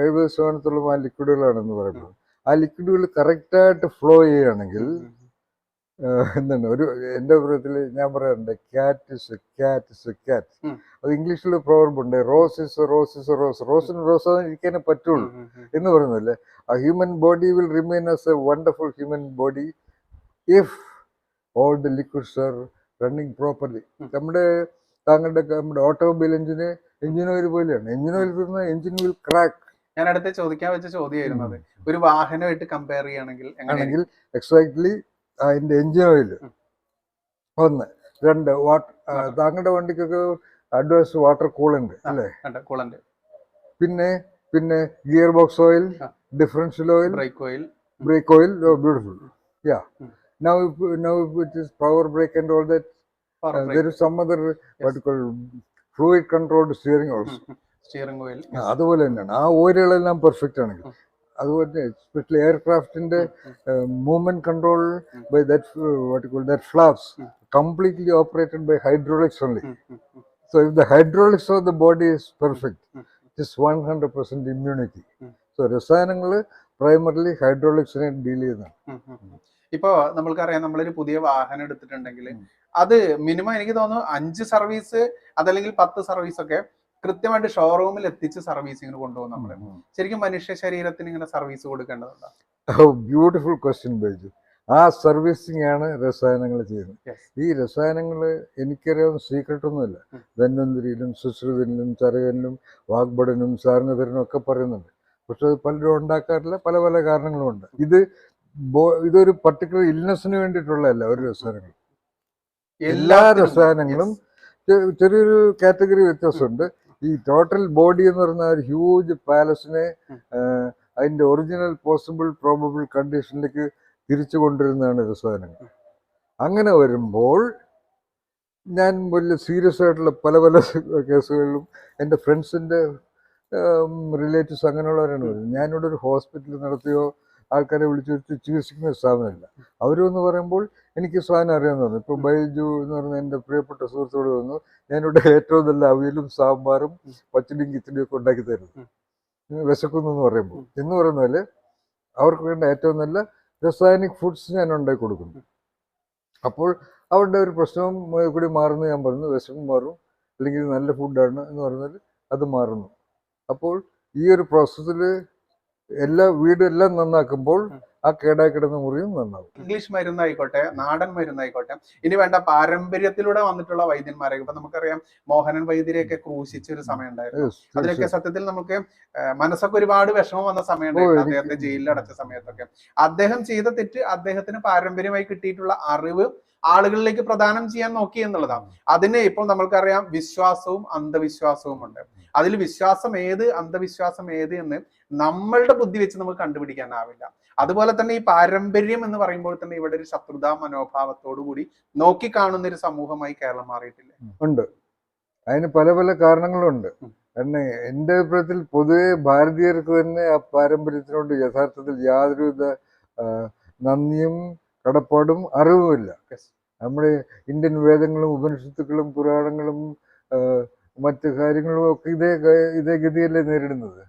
എഴുപത് ശതമാനത്തോളം ആ ലിക്വിഡുകളാണെന്ന് പറയുന്നത്. ആ ലിക്വിഡുകൾ കറക്റ്റായിട്ട് ഫ്ലോ ചെയ്യുകയാണെങ്കിൽ എന്താണ് ഒരു എന്റെ അഭിപ്രായത്തിൽ ഞാൻ പറയാറുണ്ട് ക്യാറ്റ് ഇസ് ക്യാറ്റ് അത് ഇംഗ്ലീഷിൽ പ്രോവർബ് ഉണ്ട് rose is rose is rose Rosin rose ഇരിക്കാനേ പറ്റുള്ളൂ. എന്ന് പറയുന്നല്ലേ ആ human body will remain as a wonderful human body if all the liquids are running properly നമ്മുടെ താങ്കളുടെ നമ്മുടെ ഓട്ടോമൊബൈൽ എഞ്ചിന് എഞ്ചിൻ ഓയിൽ പോലെയാണ്. എഞ്ചിൻ ഓയിൽ തീർന്ന എഞ്ചിൻ വിൽ ക്രാക്ക് ഞാൻ അടുത്ത ചോദിക്കാൻ വെച്ച ചോദ്യമായിരുന്നു അത്. ഒരു വാഹനമായിട്ട് കമ്പയർ ചെയ്യുകയാണെങ്കിൽ ആണെങ്കിൽ എക്സാക്ട്ലി അതിന്റെ എഞ്ചിൻ ഓയിൽ ഒന്ന് രണ്ട് വാട്ടർ. താങ്കളുടെ വണ്ടിക്കൊക്കെ അഡ്വാൻസ് വാട്ടർ കൂളുണ്ട്. അല്ലേ? കൂളന്റ് പിന്നെ പിന്നെ gear box oil differential oil brake oil. Brake oil beautiful. Yeah yeah. Mm. now if, now if it is power brake and all that uh, there is some other what you fluid controlled steering also. Steering oil അതുപോലെ തന്നെയാണ്. ആ ഓയിലുകളെല്ലാം perfect ആണെങ്കിൽ. അതുപോലെ especially എയർക്രാഫ്റ്റിന്റെ movement control by that what call that flaps completely operated by hydraulics only so if the hydraulics of the body is perfect Mm. One hundred 100% so Mm. So രസായനങ്ങൾ primarily ഹൈഡ്രോളിക്സിനെ deal ചെയ്യുന്നതാണ്. ഇപ്പോ നമ്മൾക്കറിയാം നമ്മളൊരു പുതിയ വാഹനം എടുത്തിട്ടുണ്ടെങ്കിൽ അത് മിനിമം എനിക്ക് തോന്നുന്നു അഞ്ച് സർവീസ് അതല്ലെങ്കിൽ പത്ത് സർവീസ് ഒക്കെ കൃത്യമായിട്ട് ഷോറൂമിൽ എത്തിച്ച് സർവീസിങ്ങിന് കൊണ്ടുപോകും നമ്മൾ ശരിക്കും മനുഷ്യ ശരീരത്തിന് ഇങ്ങനെ സർവീസ് കൊടുക്കേണ്ടതുണ്ടോ? Beautiful question Baiju. ആ സർവീസിംഗ് ആണ് രസായനങ്ങൾ ചെയ്യുന്നത്. ഈ രസായനങ്ങൾ എനിക്കറിയാവുന്ന സീക്രട്ട് ഒന്നുമില്ല. ധന്വന്തിരിയിലും സുശ്രുതനിലും ചരകനിലും വാഗ്ബടനും സാരംഗധരനും ഒക്കെ പറയുന്നുണ്ട്. പക്ഷെ അത് പലരും ഉണ്ടാക്കാറില്ല. പല പല കാരണങ്ങളുമുണ്ട് ഇത് ഇതൊരു പർട്ടിക്കുലർ ഇൽനെസ്സിന് വേണ്ടിയിട്ടുള്ളതല്ല ഒരു രസായനങ്ങൾ. എല്ലാ രസായനങ്ങളും ചെറിയൊരു കാറ്റഗറി വ്യത്യാസമുണ്ട്. ഈ ടോട്ടൽ ബോഡി എന്ന് പറഞ്ഞ ഒരു ഹ്യൂജ് പാലസിനെ. അതിന്റെ ഒറിജിനൽ പോസിബിൾ പ്രോബബിൾ കണ്ടീഷനിലേക്ക് തിരിച്ചു കൊണ്ടുവരുന്നതാണ് രസായനങ്ങൾ അങ്ങനെ വരുമ്പോൾ ഞാൻ വലിയ സീരിയസ് ആയിട്ടുള്ള പല പല കേസുകളിലും എന്റെ ഫ്രണ്ട്സിന്റെ റിലേറ്റീവ്സ് അങ്ങനെയുള്ളവരാണ് വരുന്നത്. ഞാനിവിടെ ഒരു ഹോസ്പിറ്റൽ നടത്തിയോ ആൾക്കാരെ വിളിച്ചു വരുത്തി ചികിത്സിക്കുന്ന ഒരു സ്ഥാപനമില്ല അവരെന്ന് പറയുമ്പോൾ എനിക്ക് സാധനം അറിയാമെന്ന് പറഞ്ഞു. ഇപ്പോൾ ബൈജു എന്ന് പറഞ്ഞ എന്റെ പ്രിയപ്പെട്ട സുഹൃത്തോട് വന്നു. ഞാനിവിടെ ഏറ്റവും നല്ല അവിയലും സാമ്പാറും പച്ചടിയും കിച്ചടിയും ഒക്കെ ഉണ്ടാക്കി തരുന്നു. വിശക്കുന്നു എന്ന് പറയുമ്പോൾ. എന്ന് പറയുന്നതിൽ അവർക്ക് വേണ്ട ഏറ്റവും നല്ല രസായനിക് ഫുഡ്സ് ഞാൻ ഉണ്ടാക്കി കൊടുക്കുന്നു. അപ്പോൾ അവരുടെ ഒരു പ്രശ്നവും കൂടി മാറുന്നു ഞാൻ പറഞ്ഞു. വിശപ്പ് മാറും. അല്ലെങ്കിൽ നല്ല ഫുഡാണ് എന്ന് പറഞ്ഞാൽ അത് മാറുന്നു. അപ്പോൾ ഈ ഒരു പ്രോസസ്സിൽ എല്ലാ വീടും എല്ലാം നന്നാക്കുമ്പോൾ ആ കേടായി കിടന്ന മുറിയും നന്നാവും. ഇംഗ്ലീഷ് മരുന്നായിക്കോട്ടെ നാടൻ മരുന്നായിക്കോട്ടെ. ഇനി വേണ്ട പാരമ്പര്യത്തിലൂടെ വന്നിട്ടുള്ള വൈദ്യന്മാരെ ഇപ്പൊ നമുക്കറിയാം മോഹനൻ വൈദ്യരെയൊക്കെ ക്രൂശിച്ച ഒരു സമയം ഉണ്ടായിരുന്നു അതിലൊക്കെ സത്യത്തിൽ നമുക്ക് മനസ്സൊക്കെ ഒരുപാട് വിഷമം വന്ന സമയം ഉണ്ടായിരുന്നു അദ്ദേഹത്തെ ജയിലിൽ അടച്ച സമയത്തൊക്കെ. അദ്ദേഹം ചെയ്ത തെറ്റ് അദ്ദേഹത്തിന് പാരമ്പര്യമായി കിട്ടിയിട്ടുള്ള അറിവ് ആളുകളിലേക്ക് പ്രദാനം ചെയ്യാൻ നോക്കി എന്നുള്ളതാണ്. അതിന് ഇപ്പോൾ നമ്മൾക്കറിയാം വിശ്വാസവും അന്ധവിശ്വാസവും ഉണ്ട് അതിൽ വിശ്വാസം ഏത് അന്ധവിശ്വാസം ഏത് എന്ന് നമ്മളുടെ ബുദ്ധി വെച്ച് നമുക്ക് കണ്ടുപിടിക്കാനാവില്ല. അതുപോലെ തന്നെ ഈ പാരമ്പര്യം എന്ന് പറയുമ്പോൾ തന്നെ ഇവിടെ ഒരു ശത്രുതാ മനോഭാവത്തോടു കൂടി നോക്കിക്കാണുന്ന ഒരു സമൂഹമായി കേരളം മാറിയിട്ടില്ല? ഉണ്ട്. അതിന് പല പല കാരണങ്ങളുണ്ട്. കാരണം എന്റെ അഭിപ്രായത്തിൽ പൊതുവെ ഭാരതീയർക്ക് തന്നെ ആ പാരമ്പര്യത്തിനോട് യഥാർത്ഥത്തിൽ യാതൊരുവിധ നന്ദിയും കടപ്പാടും അറിവുമില്ല. നമ്മുടെ ഇന്ത്യൻ വേദങ്ങളും ഉപനിഷത്തുക്കളും പുരാണങ്ങളും മറ്റു കാര്യങ്ങളും ഒക്കെ ഇതേ ഇതേ ഗതിയല്ലേ നേരിടുന്നത്.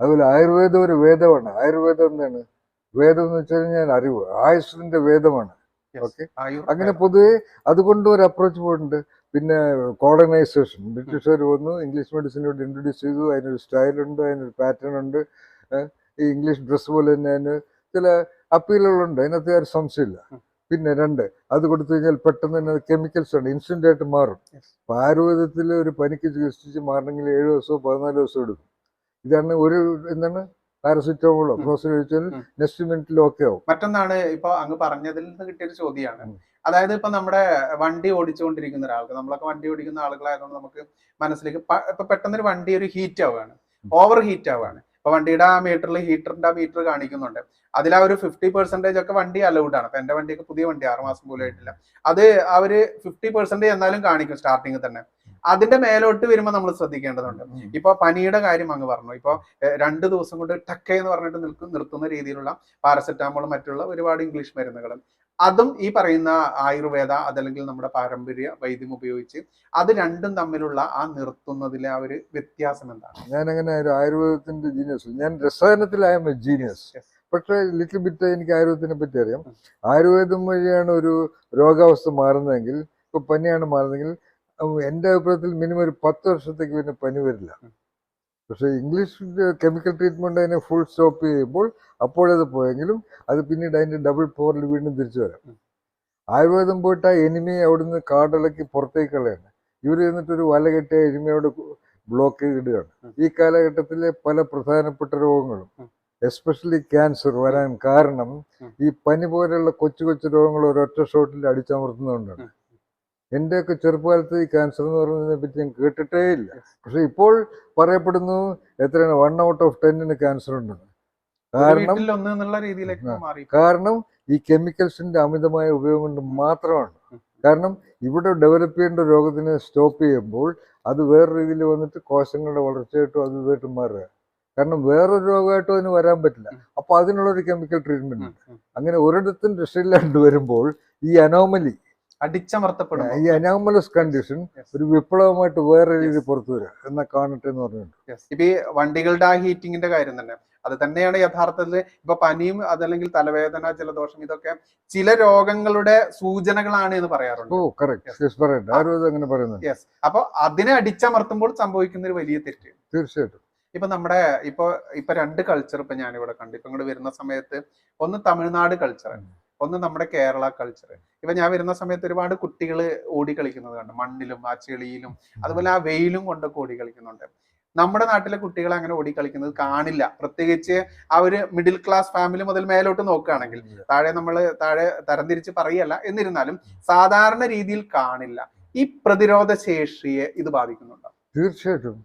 അതുപോലെ ആയുർവേദം ഒരു വേദമാണ്. ആയുർവേദം എന്താണ്? വേദം എന്ന് വെച്ച് കഴിഞ്ഞാൽ അറിവ്. ആയുസ്സിന്റെ വേദമാണ്. ഓക്കെ അങ്ങനെ പൊതുവെ അതുകൊണ്ട് ഒരു അപ്രോച്ച് പോയിട്ടുണ്ട്. പിന്നെ കോളനൈസേഷൻ ബ്രിട്ടീഷുകാർ വന്നു ഇംഗ്ലീഷ് മെഡിസിനോട് ഇൻട്രൊഡ്യൂസ് ചെയ്തു. അതിനൊരു സ്റ്റൈലുണ്ട് അതിനൊരു പാറ്റേൺ ഉണ്ട്. ഈ ഇംഗ്ലീഷ് ഡ്രസ്സ് പോലെ തന്നെ അതിന് ചില അപ്പീലുകളുണ്ട് അതിനകത്ത് ഒരു സംശയമില്ല. പിന്നെ രണ്ട് അത് കൊടുത്തു കഴിഞ്ഞാൽ പെട്ടെന്ന് തന്നെ കെമിക്കൽസ് ഉണ്ട് ഇൻസ്റ്റന്റ് ആയിട്ട് മാറും. ആയുർവേദത്തിൽ ഒരു പനിക്ക് ചികിത്സിച്ച് മാറണമെങ്കിൽ ഏഴ് ദിവസമോ പതിനാല് ദിവസമോ എടുക്കും. ഇതാണ് ഒരു എന്താണ്? പാരസിറ്റമോളോ ഒക്കെ നെക്സ്റ്റ് ഓക്കെ ആവും. മറ്റൊന്നാണ് ഇപ്പൊ അങ്ങ് പറഞ്ഞതിൽ നിന്ന് കിട്ടിയൊരു ചോദ്യമാണ് അതായത് ഇപ്പൊ നമ്മുടെ വണ്ടി ഓടിച്ചുകൊണ്ടിരിക്കുന്ന ഒരാൾക്ക് നമ്മളൊക്കെ വണ്ടി ഓടിക്കുന്ന ആളുകളായതുകൊണ്ട് നമുക്ക് മനസ്സിലേക്ക് ഇപ്പൊ പെട്ടെന്ന് ഒരു വണ്ടി ഒരു ഹീറ്റ് ആവുകയാണ്. ഓവർ ഹീറ്റ് ആവുകയാണ്. ഇപ്പൊ വണ്ടിയുടെ ആ മീറ്ററിൽ ഹീറ്ററിന്റെ ആ മീറ്റർ കാണിക്കുന്നുണ്ട്. അതിൽ ആ ഒരു ഫിഫ്റ്റി പെർസെന്റേജ് ഒക്കെ വണ്ടി അലൗഡ് ആണ്. അപ്പൊ എന്റെ വണ്ടിയൊക്കെ പുതിയ വണ്ടി ആറുമാസം പോലും ആയിട്ടില്ല. അത് അവർ ഫിഫ്റ്റി പെർസെന്റേജ് എന്നാലും കാണിക്കും സ്റ്റാർട്ടിങ് തന്നെ. അതിന്റെ മേലോട്ട് വരുമ്പോൾ നമ്മൾ ശ്രദ്ധിക്കേണ്ടതുണ്ട്. ഇപ്പൊ പനിയുടെ കാര്യം അങ്ങ് പറഞ്ഞു. ഇപ്പൊ രണ്ട് ദിവസം കൊണ്ട് ടക്ക എന്ന് പറഞ്ഞിട്ട് നിൽക്കും നിർത്തുന്ന രീതിയിലുള്ള പാരസെറ്റാമോളും മറ്റുള്ള ഒരുപാട് ഇംഗ്ലീഷ് മരുന്നുകളും. അതും ഈ പറയുന്ന ആയുർവേദ അതല്ലെങ്കിൽ നമ്മുടെ പാരമ്പര്യ വൈദ്യം ഉപയോഗിച്ച് അത് രണ്ടും തമ്മിലുള്ള ആ നിർത്തുന്നതിലെ ആ ഒരു വ്യത്യാസം എന്താണ്? ഞാൻ അങ്ങനെ ഒരു ആയുർവേദത്തിന്റെ ജീനിയസ് ഞാൻ രസായനത്തിലായ ജീനിയസ്. പക്ഷേ ലിറ്റിൽ ബിറ്റ് എനിക്ക് ആയുർവേദത്തിനെ പറ്റി അറിയാം ആയുർവേദം വഴിയാണ് ഒരു രോഗാവസ്ഥ മാറുന്നതെങ്കിൽ ഇപ്പൊ പനിയാണ് മാറുന്നതെങ്കിൽ എന്റെ അഭിപ്രായത്തിൽ മിനിമം ഒരു പത്ത് വർഷത്തേക്ക് പിന്നെ പനി വരില്ല. പക്ഷേ ഇംഗ്ലീഷ് കെമിക്കൽ ട്രീറ്റ്മെന്റ് അതിനെ ഫുൾ സ്റ്റോപ്പ് ചെയ്യുമ്പോൾ അപ്പോഴത് പോയെങ്കിലും അത് പിന്നീട് അതിന്റെ ഡബിൾ പവറിൽ വീണ്ടും തിരിച്ചു വരാം. ആയുർവേദം പോയിട്ട് ആ എനിമയെ അവിടുന്ന് കാടിളക്കി പുറത്തേക്ക് കളയാണ്. ഇവർ എന്നിട്ടൊരു വല കെട്ടിയ എനിമയോട് ബ്ലോക്ക് ചെയ്തിടുകയാണ് ഈ കാലഘട്ടത്തിലെ പല പ്രധാനപ്പെട്ട രോഗങ്ങളും എസ്പെഷ്യലി ക്യാൻസർ വരാൻ കാരണം ഈ പനി പോലെയുള്ള കൊച്ചു കൊച്ചു രോഗങ്ങൾ ഒരൊറ്റ ഷോട്ടിൽ അടിച്ചമർത്തുന്നതുകൊണ്ടാണ്. എന്റെയൊക്കെ ചെറുപ്പകാലത്ത് ഈ ക്യാൻസർ എന്ന് പറയുന്നതിനെ പറ്റി ഞാൻ കേട്ടിട്ടേ ഇല്ല. പക്ഷെ ഇപ്പോൾ പറയപ്പെടുന്നു എത്രയാണ്? വൺ ഔട്ട് ഓഫ് ടെന്നിന് ക്യാൻസർ ഉണ്ടെന്ന്. കാരണം കാരണം ഈ കെമിക്കൽസിന്റെ അമിതമായ ഉപയോഗം കൊണ്ട് മാത്രമാണ്. കാരണം ഇവിടെ ഡെവലപ്പ് ചെയ്യേണ്ട രോഗത്തിനെ സ്റ്റോപ്പ് ചെയ്യുമ്പോൾ അത് വേറെ രീതിയിൽ വന്നിട്ട് കോശങ്ങളുടെ വളർച്ചയായിട്ടും അത് ഇതായിട്ടും മാറുക. കാരണം വേറൊരു രോഗമായിട്ടും അതിന് വരാൻ പറ്റില്ല. അപ്പോൾ അപ്പൊ അതിനുള്ളൊരു കെമിക്കൽ ട്രീറ്റ്മെന്റ് ഉണ്ട്. അങ്ങനെ ഒരിടത്തും രക്ഷയില്ലാണ്ട് വരുമ്പോൾ ഈ അനോമലി അനോമലസ് കണ്ടീഷൻ ഒരു വിപ്ലവമായിട്ട് വേറെ രീതി പുറത്തു വരിക എന്നാ കാണട്ടെ എന്ന് പറഞ്ഞിട്ടുണ്ട്. ഇപ്പൊ ഈ വണ്ടികളുടെ ആ ഹീറ്റിങ്ങിന്റെ കാര്യം തന്നെ. അത് തന്നെയാണ് യഥാർത്ഥത്തിൽ ഇപ്പൊ പനിയും അതല്ലെങ്കിൽ തലവേദന ജലദോഷം ഇതൊക്കെ ചില രോഗങ്ങളുടെ സൂചനകളാണ് എന്ന് പറയാറുണ്ട്. ഓ കറക്റ്റ് അങ്ങനെ യെസ് അപ്പൊ അതിനെ അടിച്ചമർത്തുമ്പോൾ സംഭവിക്കുന്ന ഒരു വലിയ തെറ്റ്. തീർച്ചയായിട്ടും. ഇപ്പൊ നമ്മുടെ ഇപ്പൊ ഇപ്പൊ രണ്ട് കൾച്ചർ ഇപ്പൊ ഞാനിവിടെ കണ്ടു. ഇപ്പൊ ഇങ്ങോട്ട് വരുന്ന സമയത്ത് ഒന്ന് തമിഴ്നാട് കൾച്ചർ ഒന്ന് നമ്മുടെ കേരള കൾച്ചർ ഇപ്പൊ ഞാൻ വരുന്ന സമയത്ത് ഒരുപാട് കുട്ടികൾ ഓടി കളിക്കുന്നത് കണ്ടു. മണ്ണിലും ആ ചെളിയിലും അതുപോലെ ആ വെയിലും കൊണ്ടൊക്കെ ഓടി കളിക്കുന്നുണ്ട്. നമ്മുടെ നാട്ടിലെ കുട്ടികൾ അങ്ങനെ ഓടി കളിക്കുന്നത് കാണില്ല. പ്രത്യേകിച്ച് ആ ഒരു മിഡിൽ ക്ലാസ് ഫാമിലി മുതൽ മേലോട്ട് നോക്കുകയാണെങ്കിൽ താഴെ നമ്മൾ താഴെ തരംതിരിച്ച് പറയല്ല. എന്നിരുന്നാലും സാധാരണ രീതിയിൽ കാണില്ല. ഈ പ്രതിരോധ ശേഷിയെ ഇത് ബാധിക്കുന്നുണ്ട്? തീർച്ചയായിട്ടും.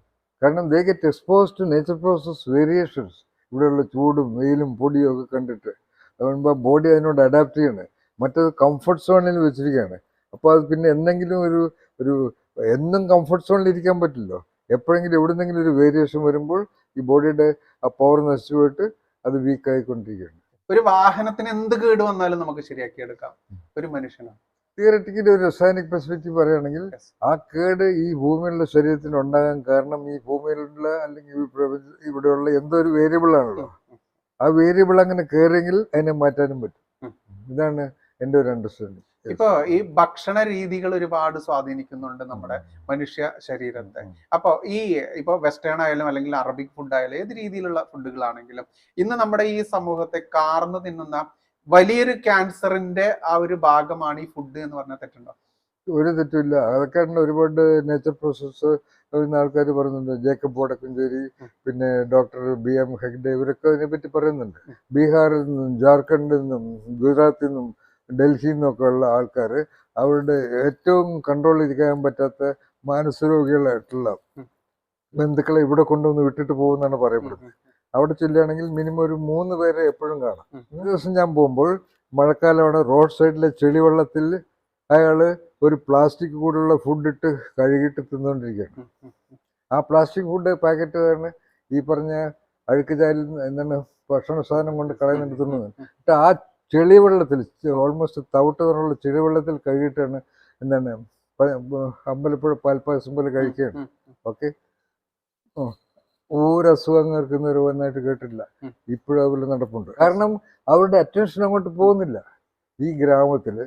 കാരണം they get expose to nature process variations ഇവിടെയുള്ള ചൂടും വെയിലും പൊടിയും ഒക്കെ കണ്ടിട്ട് അതുകൊണ്ട് ബോഡി അതിനോട് അഡാപ്റ്റ് ചെയ്യണേ. മറ്റത് കംഫർട്ട് സോണിൽ വെച്ചിരിക്കുകയാണ്. അപ്പോൾ അത് പിന്നെ എന്തെങ്കിലും ഒരു ഒരു എന്നും കംഫർട്ട് സോണിൽ ഇരിക്കാൻ പറ്റില്ലോ എപ്പോഴെങ്കിലും എവിടെന്നെങ്കിലും ഒരു വേരിയേഷൻ വരുമ്പോൾ ഈ ബോഡിയുടെ ആ പവർ നശിച്ചു പോയിട്ട് അത് വീക്കായിക്കൊണ്ടിരിക്കുകയാണ് ഒരു വാഹനത്തിന് എന്ത് കേട് വന്നാലും നമുക്ക് ശരിയാക്കി എടുക്കാം. ഒരു മനുഷ്യനാണ്. തിയററ്റിക്കലി ഒരു റസായനിക് പെർസ്പെക്റ്റീവ് പറയുകയാണെങ്കിൽ ആ കേട് ഈ ഭൂമിയിലുള്ള ശരീരത്തിന് ഉണ്ടാകാൻ കാരണം ഈ ഭൂമിയിലുള്ള അല്ലെങ്കിൽ ഇവിടെയുള്ള എന്തോ ഒരു വേരിയബിൾ ആണല്ലോ. ആ വേരിയബിൾ അങ്ങനെ കയറിയെങ്കിൽ അതിനെ മാറ്റാനും പറ്റും. ഇതാണ് എന്റെ ഒരു അണ്ടർസ്റ്റാൻഡിങ് ഇപ്പൊ ഈ ഭക്ഷണ രീതികൾ ഒരുപാട് സ്വാധീനിക്കുന്നുണ്ട് നമ്മുടെ മനുഷ്യ ശരീരത്തെ. അപ്പൊ ഈ ഇപ്പൊ വെസ്റ്റേൺ ആയാലും അല്ലെങ്കിൽ അറബിക് ഫുഡ് ആയാലും ഏത് രീതിയിലുള്ള ഫുഡുകളാണെങ്കിലും ഇന്ന് നമ്മുടെ ഈ സമൂഹത്തെ കാർന്നു തിന്നുന്ന വലിയൊരു ക്യാൻസറിന്റെ ആ ഒരു ഭാഗമാണ് ഈ ഫുഡ് എന്ന് പറഞ്ഞാൽ തെറ്റുണ്ടോ? ഒരു തെറ്റുമില്ല. അതൊക്കെ ഒരുപാട് നേച്ചർ പ്രോസസ്സ് ആൾക്കാർ പറയുന്നുണ്ട് ജേക്കബ് വടക്കഞ്ചേരി. പിന്നെ ഡോക്ടർ ബി എം ഹെഗ്ഡെ ഇവരൊക്കെ അതിനെപ്പറ്റി പറയുന്നുണ്ട് ബീഹാറിൽ നിന്നും ജാർഖണ്ഡിൽ നിന്നും ഗുജറാത്തിൽ നിന്നും ഡൽഹിയിൽ നിന്നൊക്കെ ഉള്ള ആൾക്കാർ അവരുടെ ഏറ്റവും കൺട്രോൾ ചെയ്യാൻ പറ്റാത്ത മാനസരോഗികളായിട്ടുള്ള. ബന്ധുക്കളെ ഇവിടെ കൊണ്ടുവന്ന് വിട്ടിട്ട് പോകുമെന്നാണ് പറയപ്പെടുന്നത് അവിടെ ചെല്ലുകയാണെങ്കിൽ മിനിമം ഒരു മൂന്ന് പേരെ എപ്പോഴും കാണാം. ഒരു ദിവസം ഞാൻ പോകുമ്പോൾ മഴക്കാലമാണ് റോഡ് സൈഡിലെ ചെളിവെള്ളത്തിൽ അയാൾ ഒരു പ്ലാസ്റ്റിക് കൂടെയുള്ള ഫുഡ് ഇട്ട് കഴുകിയിട്ട് തിന്നുകൊണ്ടിരിക്കുകയാണ്. ആ പ്ലാസ്റ്റിക് ഫുഡ് പാക്കറ്റ് തന്നെ ഈ പറഞ്ഞ അഴുക്ക് ചാലിൽ എന്താണ് ഭക്ഷണ സാധനം കൊണ്ട് കളയുന്നുണ്ട് തിന്നുന്നത്. എന്നിട്ട് ആ ചെളിവെള്ളത്തിൽ ഓൾമോസ്റ്റ് തവിട്ട് നിറമുള്ള ചെളിവെള്ളത്തിൽ കഴുകിയിട്ടാണ് എന്താണ് അമ്പലപ്പുഴ പാൽപ്പായസം പോലെ കഴിക്കുകയാണ്. ഓക്കെ? ഒരു അസുഖങ്ങൾ നിൽക്കുന്നവർ വന്നായിട്ട് കേട്ടിട്ടില്ല. ഇപ്പോഴും അതുപോലെ നടപ്പുണ്ട്. കാരണം അവരുടെ അറ്റൻഷൻ അങ്ങോട്ട് പോകുന്നില്ല. ഈ ഗ്രാമത്തിൽ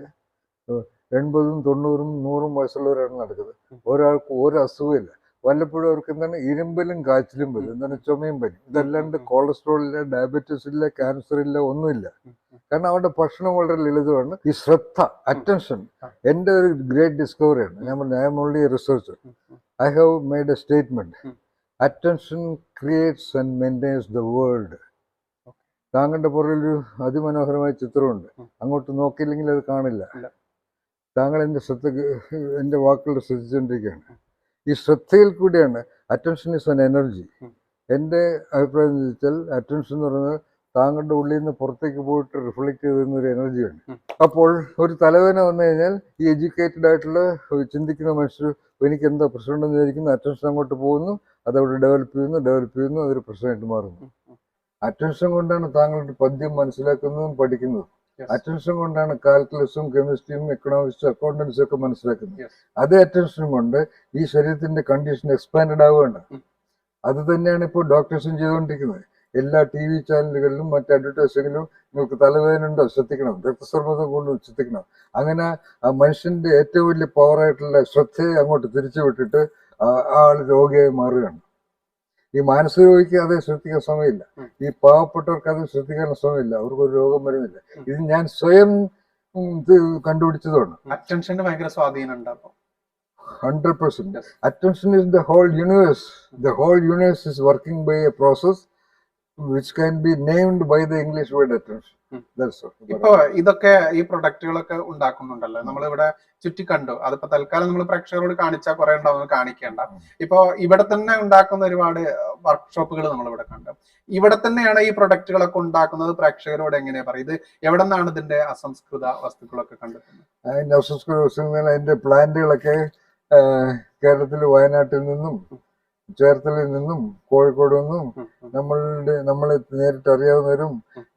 എൺപതും തൊണ്ണൂറും നൂറും വയസ്സുള്ളവരാണ് നടക്കുന്നത്. ഒരാൾക്ക് ഒരു അസുഖമില്ല വല്ലപ്പോഴും അവർക്ക് എന്താണ്? ഇരുമ്പലും കാച്ചിലും വരും. എന്താണ്? ചുമയും വരും. ഇതല്ലാണ്ട്. കൊളസ്ട്രോൾ ഇല്ല ഡയബറ്റീസ് ഇല്ല ക്യാൻസർ ഇല്ല ഒന്നുമില്ല. കാരണം അവരുടെ ഭക്ഷണം വളരെ ലളിതമാണ്. ഈ ശ്രദ്ധ അറ്റൻഷൻ. എന്റെ ഒരു ഗ്രേറ്റ് ഡിസ്കവറിയാണ്. ഞാൻ പറഞ്ഞു I'm only researcher um, attention creates and made the world. താങ്കളുടെ പുറകിൽ ഒരു അതിമനോഹരമായ ചിത്രമുണ്ട്. അങ്ങോട്ട് നോക്കിയില്ലെങ്കിൽ അത് കാണില്ല. താങ്കൾ എന്റെ ശ്രദ്ധ എന്റെ വാക്കുകൾ ശ്രദ്ധിച്ചുകൊണ്ടിരിക്കുകയാണ് ഈ ശ്രദ്ധയിൽ കൂടിയാണ് അറ്റൻഷൻ ഇസ് ആൻ എനർജി. എന്റെ അഭിപ്രായം എന്ന് വെച്ചാൽ അറ്റൻഷൻ എന്ന് പറയുന്നത് താങ്കളുടെ ഉള്ളിൽ നിന്ന് പുറത്തേക്ക് പോയിട്ട് റിഫ്ലക്ട് ചെയ്തുന്ന ഒരു എനർജിയാണ്. അപ്പോൾ ഒരു തലവേദന വന്നു കഴിഞ്ഞാൽ ഈ എഡ്യൂക്കേറ്റഡ് ആയിട്ടുള്ള ചിന്തിക്കുന്ന മനുഷ്യർ എനിക്ക് എന്താ പ്രശ്നമുണ്ടെന്ന് വിചാരിക്കുന്നു അറ്റൻഷൻ അങ്ങോട്ട് പോകുന്നു അതവിടെ ഡെവലപ്പ് ചെയ്യുന്നു ഡെവലപ്പ് ചെയ്യുന്നു അതൊരു പ്രശ്നമായിട്ട് മാറുന്നു. അറ്റൻഷൻ കൊണ്ടാണ് താങ്കളുടെ പദ്യം മനസ്സിലാക്കുന്നതും പഠിക്കുന്നതും. അറ്റൻഷൻ കൊണ്ടാണ് കാൽക്കുലസും കെമിസ്ട്രിയും എക്കണോമിക്സും അക്കൗണ്ടൻസും ഒക്കെ മനസ്സിലാക്കുന്നത്. അതേ അറ്റൻഷൻ കൊണ്ട് ഈ ശരീരത്തിന്റെ കണ്ടീഷൻ എക്സ്പാൻഡ് ആവുകയാണ്. അത് തന്നെയാണ് ഇപ്പോൾ ഡോക്ടേഴ്സും ചെയ്തുകൊണ്ടിരിക്കുന്നത്. എല്ലാ ടി വി ചാനലുകളിലും മറ്റ് അഡ്വർടൈസിങ്ങിലും നിങ്ങൾക്ക് തലവേദന ഉണ്ടോ ശ്രദ്ധിക്കണം. രക്തസമ്മർദ്ദം കൊണ്ട് ശ്രദ്ധിക്കണം. അങ്ങനെ ആ മനുഷ്യന്റെ ഏറ്റവും വലിയ പവറായിട്ടുള്ള ശ്രദ്ധയെ അങ്ങോട്ട് തിരിച്ചു വിട്ടിട്ട് ആ ആൾ രോഗിയായി മാറുകയാണ്. ഈ മാനസിക രോഗിക്ക് അത് ശ്രദ്ധിക്കാൻ സമയമില്ല. ഈ പാവപ്പെട്ടവർക്ക് അത് ശ്രദ്ധിക്കാൻ സമയമില്ല. അവർക്ക് ഒരു രോഗം വരുന്നില്ല. ഇത് ഞാൻ സ്വയം കണ്ടുപിടിച്ചതാണ് അറ്റൻഷന് ഭയങ്കര സ്വാധീനം ഉണ്ട് അപ്പൊ. hundred percent. The whole universe. The universe. The whole universe is working by a process which can be named by the English ഇപ്പൊ ഇതൊക്കെ ഈ പ്രൊഡക്റ്റുകളൊക്കെ ഉണ്ടാക്കുന്നുണ്ടല്ലോ. നമ്മളിവിടെ ചുറ്റി കണ്ടു. അതിപ്പോ തൽക്കാലം നമ്മൾ പ്രേക്ഷകരോട് കാണിച്ചാൽ കുറെ ഉണ്ടാവും കാണിക്കേണ്ട. ഇപ്പൊ ഇവിടെ തന്നെ ഉണ്ടാക്കുന്ന ഒരുപാട് വർക്ക്ഷോപ്പുകൾ നമ്മൾ ഇവിടെ കണ്ടു. ഇവിടെ തന്നെയാണ് ഈ പ്രൊഡക്റ്റുകളൊക്കെ ഉണ്ടാക്കുന്നത് പ്രേക്ഷകരോട് എങ്ങനെയാ പറയും ഇത് എവിടെ നിന്നാണ് ഇതിന്റെ അസംസ്കൃത വസ്തുക്കളൊക്കെ കണ്ടെത്തുന്നത്? അതിന്റെ വസ്തുക്കൾ അതിന്റെ പ്ലാന്റുകളൊക്കെ കേരളത്തിൽ വയനാട്ടിൽ നിന്നും ചേർത്തലയിൽ നിന്നും കോഴിക്കോട് നിന്നും. നമ്മളുടെ നമ്മളെ നേരിട്ട് അറിയാവുന്നവരും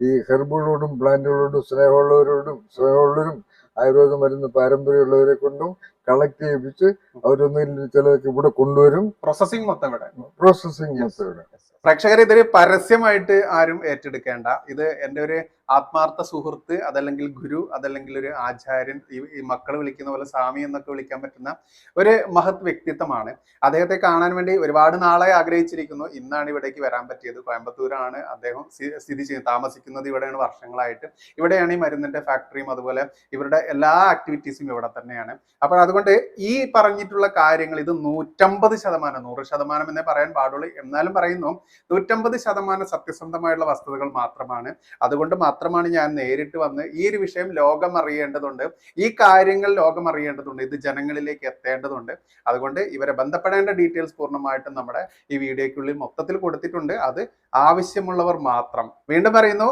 ഈ ഹെർബുകളോടും പ്ലാന്റുകളോടും സ്നേഹമുള്ളവരോടും സ്നേഹമുള്ളവരും ആയുർവേദ മരുന്ന് പാരമ്പര്യമുള്ളവരെ കൊണ്ടും കളക്ട് ചെയ്യിപ്പിച്ച് അവരൊന്നും ചിലതൊക്കെ ഇവിടെ കൊണ്ടുവരും. പ്രോസസ്സിംഗ് മൊത്തം ഇവിടെ. പ്രോസസ്സിംഗ് മൊത്തം ഇവിടെ. പ്രേക്ഷകരെ ഇതൊരു പരസ്യമായിട്ട് ആരും ഏറ്റെടുക്കേണ്ട. ഇത് എന്റെ ഒരു ആത്മാർത്ഥ സുഹൃത്ത് അതല്ലെങ്കിൽ ഗുരു അതല്ലെങ്കിൽ ഒരു ആചാര്യൻ ഈ മക്കൾ വിളിക്കുന്ന പോലെ സ്വാമി എന്നൊക്കെ വിളിക്കാൻ പറ്റുന്ന ഒരു മഹത് വ്യക്തിത്വമാണ്. അദ്ദേഹത്തെ കാണാൻ വേണ്ടി ഒരുപാട് നാളെ ആഗ്രഹിച്ചിരിക്കുന്നു. ഇന്നാണ് ഇവിടേക്ക് വരാൻ പറ്റിയത്. കോയമ്പത്തൂരാണ് അദ്ദേഹം സ്ഥി- സ്ഥിതി ചെയ്യുന്നത്. താമസിക്കുന്നത് ഇവിടെയാണ് വർഷങ്ങളായിട്ട്. ഇവിടെയാണ് ഈ മരുന്നിന്റെ ഫാക്ടറിയും അതുപോലെ ഇവരുടെ എല്ലാ ആക്ടിവിറ്റീസും ഇവിടെ തന്നെയാണ്. അപ്പോൾ അതുകൊണ്ട് ഈ പറഞ്ഞിട്ടുള്ള കാര്യങ്ങൾ ഇത് നൂറ്റമ്പത് ശതമാനം നൂറ് ശതമാനം എന്നേ പറയാൻ പാടുള്ളൂ. എന്നാലും പറയുന്നു നൂറ്റമ്പത് ശതമാനം സത്യസന്ധമായുള്ള വസ്തുതകൾ മാത്രമാണ്. അതുകൊണ്ട് മാത്രമാണ് ഞാൻ നേരിട്ട് വന്ന് ഈ ഒരു വിഷയം ലോകം അറിയേണ്ടതുണ്ട്. ഈ കാര്യങ്ങൾ ലോകം അറിയേണ്ടതുണ്ട്. ഇത് ജനങ്ങളിലേക്ക് എത്തേണ്ടതുണ്ട്. അതുകൊണ്ട് ഇവരെ ബന്ധപ്പെടേണ്ട ഡീറ്റെയിൽസ് പൂർണമായിട്ടും നമ്മുടെ ഈ വീഡിയോക്കുള്ളിൽ മൊത്തത്തിൽ കൊടുത്തിട്ടുണ്ട്. അത് ആവശ്യമുള്ളവർ മാത്രം. വീണ്ടും പറയുന്നു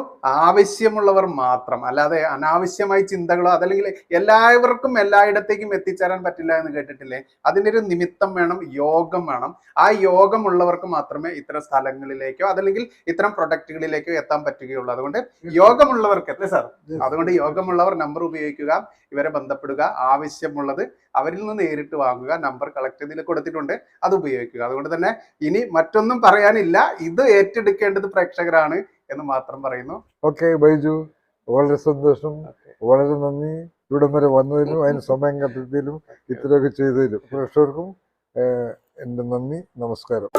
ആവശ്യമുള്ളവർ മാത്രം. അല്ലാതെ അനാവശ്യമായി ചിന്തകളോ അതല്ലെങ്കിൽ എല്ലാവർക്കും എല്ലായിടത്തേക്കും എത്തിച്ചേരാൻ പറ്റില്ല എന്ന് കേട്ടിട്ടില്ലേ? അതിന്റെ ഒരു നിമിത്തം വേണം യോഗം വേണം. ആ യോഗമുള്ളവർക്ക് മാത്രമേ ഇത്തരം സ്ഥലങ്ങളിലേക്കോ അതല്ലെങ്കിൽ ഇത്തരം പ്രൊഡക്റ്റുകളിലേക്കോ എത്താൻ പറ്റുകയുള്ളൂ. അതുകൊണ്ട് യോഗമുള്ളവർക്ക് അല്ലേ സാർ? അതുകൊണ്ട് യോഗമുള്ളവർ നമ്പർ ഉപയോഗിക്കുക ഇവരെ ബന്ധപ്പെടുക ആവശ്യമുള്ളത് അവരിൽ നിന്ന് നേരിട്ട് വാങ്ങുക നമ്പർ കളക്ട് ചെയ്തിൽ കൊടുത്തിട്ടുണ്ട് അത് ഉപയോഗിക്കുക. അതുകൊണ്ട് തന്നെ ഇനി മറ്റൊന്നും പറയാനില്ല ഇത് ഏറ്റെടുക്കേണ്ടത് പ്രേക്ഷകരാണ് എന്ന് മാത്രം പറയുന്നു. ഓക്കെ ബൈജു. വളരെ സന്തോഷം. വളരെ നന്ദി. ഇവിടം വരെ വന്നതിലും അതിന് [LAUGHS] സമയം കണ്ടെത്തിയതിലും ഇത്രയൊക്കെ ചെയ്തതിലും. പ്രേക്ഷകർക്കും എന്റെ നന്ദി. നമസ്കാരം.